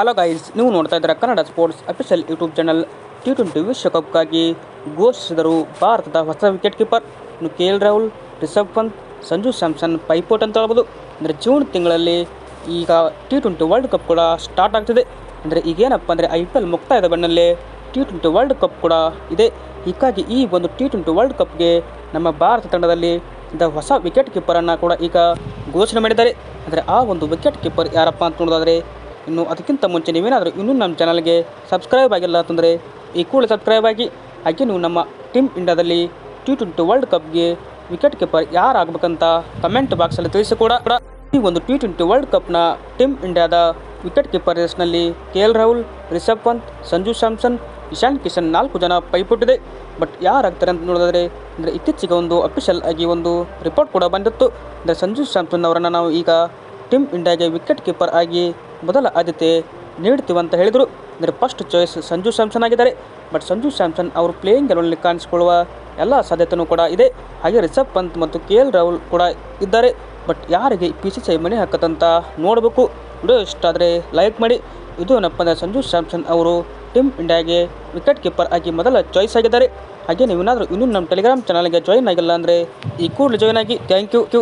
Hello guys ನೀವು ನೋಡ್ತಾ ಇದ್ದೀರಾ Kannada sports official YouTube channel T twenty ವಿಶ್ವಕಪ್ಗಾಗಿ ಘೋಷಿಸಿದರು ಭಾರತದ ಹೊಸ ವಿಕೆಟ್ ಕೀಪರ್ ಇನ್ನು ಕೆ ಎಲ್ ರಾಹುಲ್, ರಿಷಬ್ ಪಂತ್, ಸಂಜು ಸ್ಯಾಮ್ಸನ್, ಪೈಪೋಟ್ ಅಂತ ಹೇಳ್ಬೋದು. ಅಂದರೆ ಜೂನ್ ತಿಂಗಳಲ್ಲಿ ಈಗ ಟಿ ಟ್ವೆಂಟಿ ವರ್ಲ್ಡ್ ಕಪ್ ಕೂಡ ಸ್ಟಾರ್ಟ್ ಆಗ್ತಿದೆ. ಅಂದರೆ ಈಗೇನಪ್ಪ ಅಂದರೆ ಐ ಪಿ ಎಲ್ ಮುಕ್ತಾಯದ ಬೆನ್ನಲ್ಲೇ ಟಿ ಟ್ವೆಂಟಿ ವರ್ಲ್ಡ್ ಕಪ್ ಕೂಡ ಇದೆ. ಹೀಗಾಗಿ ಈ ಒಂದು ಟಿ ಟ್ವೆಂಟಿ ವರ್ಲ್ಡ್ ಕಪ್ಗೆ ನಮ್ಮ ಭಾರತ ತಂಡದಲ್ಲಿ ದ ಹೊಸ ವಿಕೆಟ್ ಕೀಪರನ್ನು ಕೂಡ ಈಗ ಘೋಷಣೆ ಮಾಡಿದ್ದಾರೆ. ಅಂದರೆ ಆ ಒಂದು ವಿಕೆಟ್ ಕೀಪರ್ ಯಾರಪ್ಪ ಅಂತ ನೋಡೋದಾದರೆ ಇನ್ನು ಅದಕ್ಕಿಂತ ಮುಂಚೆ ನೀವೇನಾದರೂ ಇನ್ನೂ ನಮ್ಮ ಚಾನಲ್ಗೆ ಸಬ್ಸ್ಕ್ರೈಬ್ ಆಗಿಲ್ಲ ಅಂತಂದರೆ ಈ ಕೂಡಲೇ ಸಬ್ಸ್ಕ್ರೈಬ್ ಆಗಿ, ಹಾಗೆ ನೀವು ನಮ್ಮ ಟೀಮ್ ಇಂಡಿಯಾದಲ್ಲಿ ಟಿ ಟ್ವೆಂಟಿ ವರ್ಲ್ಡ್ ಕಪ್ಗೆ ವಿಕೆಟ್ ಕೀಪರ್ ಯಾರಾಗಬೇಕಂತ ಕಮೆಂಟ್ ಬಾಕ್ಸಲ್ಲಿ ತಿಳಿಸಿ ಕೂಡ ಈ ಒಂದು ಟಿ ಟ್ವೆಂಟಿ ವರ್ಲ್ಡ್ ಕಪ್ನ ಟೀಮ್ ಇಂಡಿಯಾದ ವಿಕೆಟ್ ಕೀಪರ್ ರೇಸ್ನಲ್ಲಿ ಕೆ ಎಲ್ ರಾಹುಲ್, ರಿಷಬ್ ಪಂತ್, ಸಂಜು ಸ್ಯಾಮ್ಸನ್, ಇಶಾನ್ ಕಿಶನ್ ನಾಲ್ಕು ಜನ ಪೈಪುಟ್ಟಿದೆ. ಬಟ್ ಯಾರಾಗ್ತಾರೆ ಅಂತ ನೋಡಿದ್ರೆ ಅಂದರೆ ಇತ್ತೀಚೆಗೆ ಒಂದು ಅಫಿಷಿಯಲ್ ಆಗಿ ಒಂದು ರಿಪೋರ್ಟ್ ಕೂಡ ಬಂದಿತ್ತು. ಅಂದರೆ ಸಂಜು ಸ್ಯಾಮ್ಸನ್ ಅವರನ್ನು ನಾವು ಈಗ ಟೀಮ್ ಇಂಡಿಯಾಗೆ ವಿಕೆಟ್ ಕೀಪರ್ ಆಗಿ ಮೊದಲ ಆದ್ಯತೆ ನೀಡ್ತೀವಿ ಅಂತ ಹೇಳಿದರು. ಅಂದರೆ ಫಸ್ಟ್ ಚಾಯ್ಸ್ ಸಂಜು ಸ್ಯಾಮ್ಸನ್ ಆಗಿದ್ದಾರೆ. ಬಟ್ ಸಂಜು ಸ್ಯಾಮ್ಸನ್ ಅವರು ಪ್ಲೇಯಿಂಗ್ ಗೆಲುವಲ್ಲಿ ಕಾಣಿಸಿಕೊಳ್ಳುವ ಎಲ್ಲ ಸಾಧ್ಯತೆಯೂ ಕೂಡ ಇದೆ. ಹಾಗೆ ರಿಷಬ್ ಪಂತ್ ಮತ್ತು ಕೆ ಎಲ್ ರಾಹುಲ್ ಕೂಡ ಇದ್ದಾರೆ. ಬಟ್ ಯಾರಿಗೆ ಪಿ ಸಿ ಸಿ ಮನೆ ಹಾಕತ್ತಂತ ನೋಡಬೇಕು. ವಿಡಿಯೋ ಇಷ್ಟ ಆದರೆ ಲೈಕ್ ಮಾಡಿ. ಇದು ಅಂದರೆ ಸಂಜು ಸ್ಯಾಮ್ಸನ್ ಅವರು ಟೀಮ್ ಇಂಡಿಯಾಗೆ ವಿಕೆಟ್ ಕೀಪರ್ ಆಗಿ ಮೊದಲ ಚಾಯ್ಸ್ ಆಗಿದ್ದಾರೆ. ಹಾಗೆ ನೀವೇನಾದರೂ ಇನ್ನೂ ನಮ್ಮ ಟೆಲಿಗ್ರಾಮ್ ಚಾನಲ್ಗೆ ಜಾಯಿನ್ ಆಗಿಲ್ಲ ಅಂದರೆ ಈ ಕೂಡಲೇ ಜಾಯ್ನ್ ಆಗಿ. Thank you